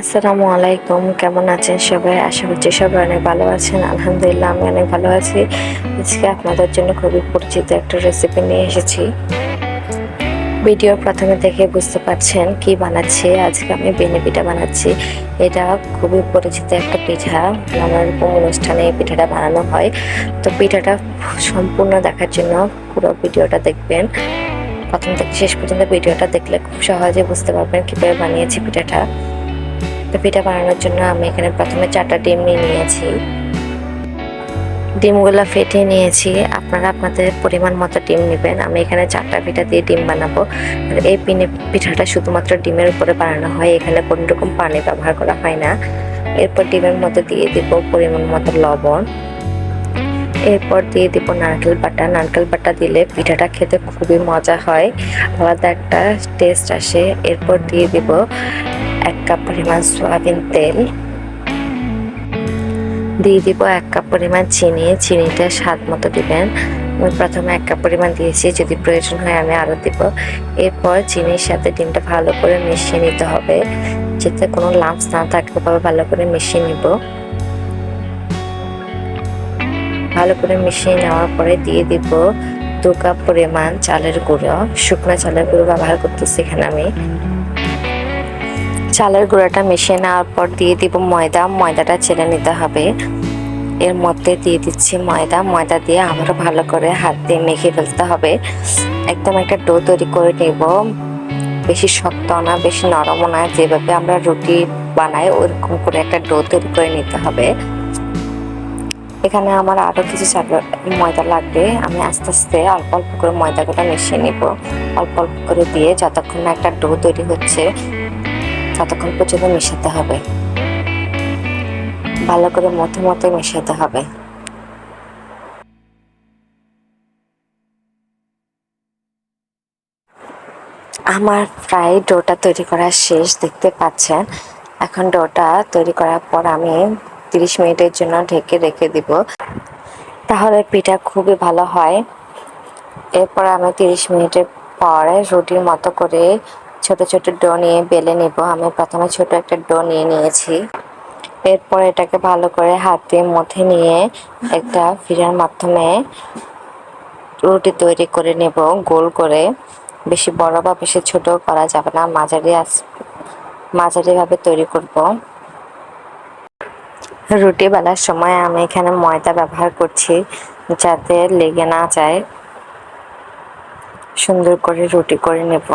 আসসালামু আলাইকুম, কেমন আছেন সবাই? আশা করছি সবাই অনেক ভালো আছেন। আলহামদুলিল্লাহ, আমি অনেক ভালো আছি। আজকে আপনাদের জন্য খুবই পরিচিত একটা রেসিপি নিয়ে এসেছি। ভিডিও প্রথমে দেখে বুঝতে পারছেন কি বানাচ্ছি। আজকে আমি বেনে পিঠা বানাচ্ছি। এটা খুবই পরিচিত একটা পিঠা। আমার অনুষ্ঠানে এই পিঠাটা বানানো হয়। তো পিঠাটা সম্পূর্ণ দেখার জন্য পুরো ভিডিওটা দেখবেন। প্রথম থেকে শেষ পর্যন্ত ভিডিওটা দেখলে খুব সহজে বুঝতে পারবেন কীভাবে বানিয়েছি পিঠাটা। তো পিঠা বানানোর জন্য আমি এখানে প্রথমে চারটা ডিম নিয়ে নিয়েছি। ডিমগুলো ফেটে নিয়েছি। আপনারা আপনাদের পরিমাণ মতো ডিম নেবেন। আমি এখানে চারটা পিঠা দিয়ে ডিম বানাবো। এই পিনে পিঠাটা শুধুমাত্র ডিমের উপরে বানানো হয়। এখানে কোনো রকম পানি ব্যবহার করা হয় না। এরপর ডিমের মতো দিয়ে দেবো পরিমাণ মতো লবণ। এরপর দিয়ে দিব নারকেল বাটা। নারকেল বাটা দিলে পিঠাটা খেতে খুবই মজা হয়। আলাদা একটা টেস্ট আসে। এরপর দিয়ে দিব এক কাপ পরিমাণ সয়াবিন তেল। দিয়ে দিব এক কাপ পরিমাণ চিনি। চিনিটা স্বাদ মতো দিবেন। আমি প্রথমে এক কাপ পরিমাণ দিয়েছি। যদি প্রয়োজন হয় আমি আরও দিব। এরপর চিনির সাথে ডিমটা ভালো করে মিশিয়ে নিতে হবে। যাতে কোনো লাম্পস না থাকে, ওভাবে ভালো করে মিশিয়ে নিব। ভালো করে মিশিয়ে নেওয়ার পরে দিয়ে দিব দু কাপ পরিমাণ চালের গুঁড়ো। শুকনো চালের গুঁড়ো ব্যবহার করতেছি এখানে আমি। চালের গুঁড়োটা মিশিয়ে নেওয়ার পর দিয়ে দিব ময়দা। ময়দাটা ছেড়ে নিতে হবে। এর মধ্যে দিয়ে দিচ্ছি ময়দা। ময়দা দিয়ে আবারও ভালো করে হাত দিয়ে মেখে ফেলতে হবে। একদম একটা ডো তৈরি করে নেব। বেশি শক্ত না, বেশি নরমও না। যেভাবে আমরা রুটি বানাই, ওরকম করে একটা ডো তৈরি করে নিতে হবে। এখানে আমার আরও কিছু ময়দা লাগবে। আমি আস্তে আস্তে অল্প অল্প করে ময়দাগুলো মিশিয়ে নিব। অল্প অল্প করে দিয়ে যতক্ষণ না একটা ডো তৈরি হচ্ছে, ততক্ষণ পর্যন্ত মেশাতে হবে। ভালো করে মতো মতো মেশাতে হবে। আমার প্রায় ডোটা তৈরি করা শেষ, দেখতে পাচ্ছেন। এখন ডোটা তৈরি করার পর আমি তিরিশ মিনিটের জন্য ঢেকে রেখে দিব। তাহলে পিঠা খুবই ভালো হয়। এরপর আমি তিরিশ মিনিটের পরে রুটির মতো করে ছোট ছোট ডো নিয়ে বেলে নিব। আমি প্রথমে ছোট একটা ডো নিয়ে নিয়েছি। এরপর এটাকে ভালো করে হাতে মধ্যে নিয়ে একটা ফিরার মাধ্যমে রুটি তৈরি করে নেব গোল করে। বেশি বড় বা বেশি ছোট করা যাবে না। মাঝারি মাঝারিভাবে তৈরি করব। রুটি বেলার সময় আমি এখানে ময়দা ব্যবহার করছি যাতে লেগে না যায়। সুন্দর করে রুটি করে নেব।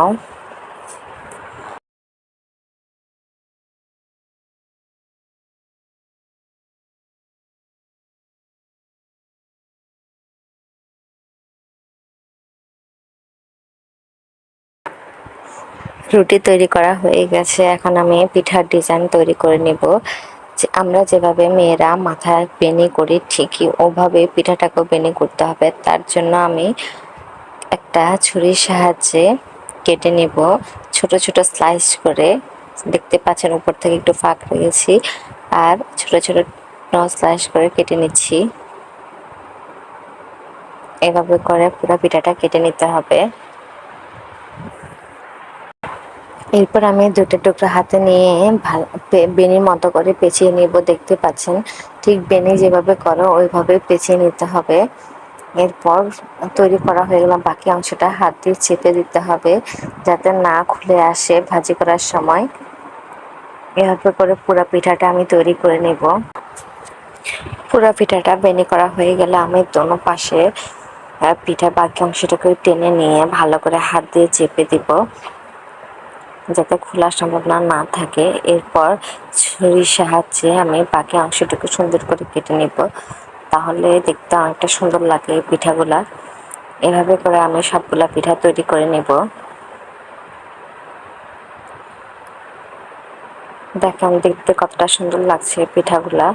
রুটি তৈরি করা হয়ে গেছে। এখন আমি পিঠার ডিজাইন তৈরি করে নেব। আমরা যেভাবে মেয়েরা মাথায় বেনি করি, ঠিকই ওভাবে পিঠাটাকেও বেনি করতে হবে। তার জন্য আমি একটা ছুরির সাহায্যে কেটে নেব। ছোট ছোট স্লাইস করে দেখতে পাচ্ছেন উপর থেকে একটু ফাঁক রেখেছি আর ছোট ছোট স্লাইস করে কেটে নিচ্ছি। এভাবে করে পুরো পিঠাটা কেটে নিতে হবে। এরপর আমি দুটো টুকরো হাতে নিয়ে বেনির মতো করে পেঁচিয়ে নিব, দেখতে পাচ্ছেন। ঠিক বেনি যেভাবে করো, ওইভাবে পেঁচিয়ে নিতে হবে। এরপর তৈরি করা হয়ে গেলাম বাকি অংশটা, হাত দিয়ে চেপে দিতে হবে যাতে না খুলে আসে ভাজি করার সময়। এভাবে করে পুরো পিঠাটা আমি তৈরি করে নেব। পুরো পিঠাটা বেনি করা হয়ে গেলে আমি দোনো পাশে পিঠা বাকি অংশটাকে টেনে নিয়ে ভালো করে হাত দিয়ে চেপে দিব। যাতে খোলার সম্ভাবনা না থাকে। এরপর ছুরির সাহায্যে আমি বাকি অংশটুকু সুন্দর করে কেটে নেব। তাহলে দেখতে অনেকটা সুন্দর লাগে এই পিঠাগুলা। এভাবে করে আমি সবগুলা পিঠা তৈরি করে নেব। দেখেন দেখতে কতটা সুন্দর লাগছে পিঠাগুলা।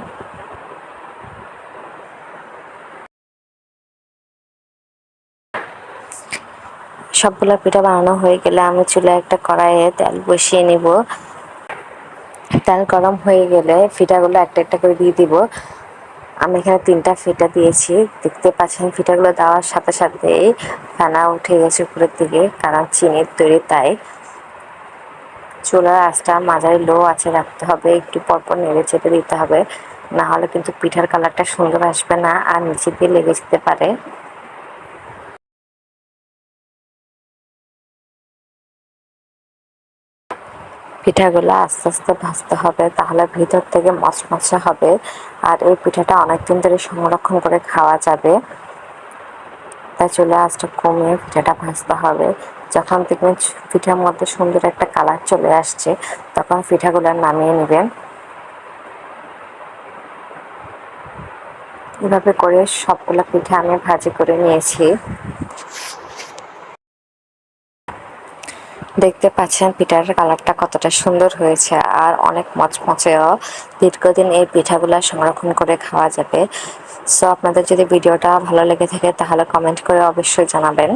সবগুলো পিঠা বানানো হয়ে গেলে আমি চুলে একটা কড়াইয়ে তেল বসিয়ে নিব। তেল গরম হয়ে গেলে পিঠাগুলো একটা একটা করে দিয়ে দিব। আমি এখানে তিনটা ফিটা দিয়েছি। দেখতে পাচ্ছেন ফিতাগুলো দেওয়ার সাথে সাথেই ফেনা উঠে গেছে উপরের দিকে, কারণ চিনির তৈরি তাই। চুলার আঁচটা মাঝারি লো আছে রাখতে হবে, একটু পরপর নেড়ে চেপে দিতে হবে। না হলে কিন্তু পিঠার কালারটা সুন্দর আসবে না, আর নিচে দিয়ে লেগে যেতে পারে। পিঠাগুলো আস্তে আস্তে ভাজতে হবে, তাহলে ভিতর থেকে মচমচে হবে। আর এই পিঠাটা অনেকদিন ধরে সংরক্ষণ করে খাওয়া যাবে। তাই চলে আঁচটা কমিয়ে পিঠাটা ভাজতে হবে। যখন দেখবেন পিঠার মধ্যে সুন্দর একটা কালার চলে আসছে, তখন পিঠাগুলো নামিয়ে নেবেন। এভাবে করে সবগুলো পিঠা আমি ভাজি করে নিয়েছি। দেখতে পাচ্ছেন পিঠার কালারটা কতটা সুন্দর হয়েছে আর অনেক মচমচেও দীর্ঘদিন এই পিঠাগুলা সংরক্ষণ করে খাওয়া যাবে। সো আপনাদের যদি ভিডিওটা ভালো লেগে থাকে তাহলে কমেন্ট করে অবশ্যই জানাবেন।